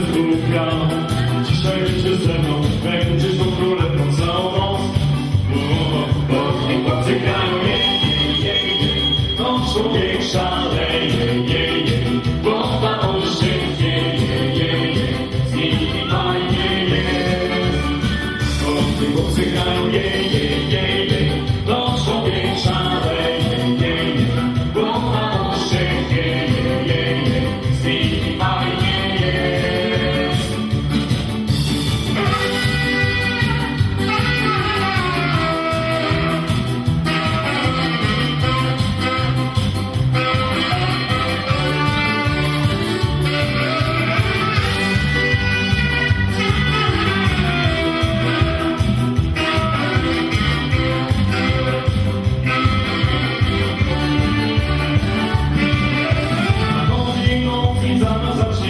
kreskówka Dzisiaj będzie ze mną, będziesz tą królewką całą noc. Bo i chłopcy grają, jej, jej, jej On człowiek szaleje, jej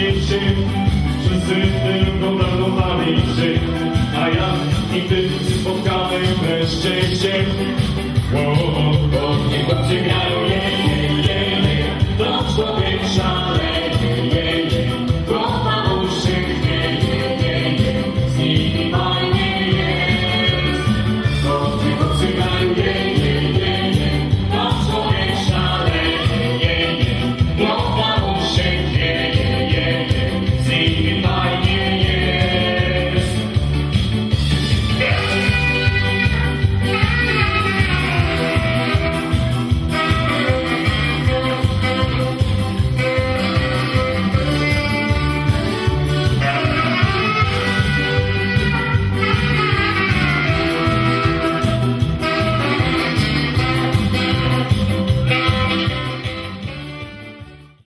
niczym, czy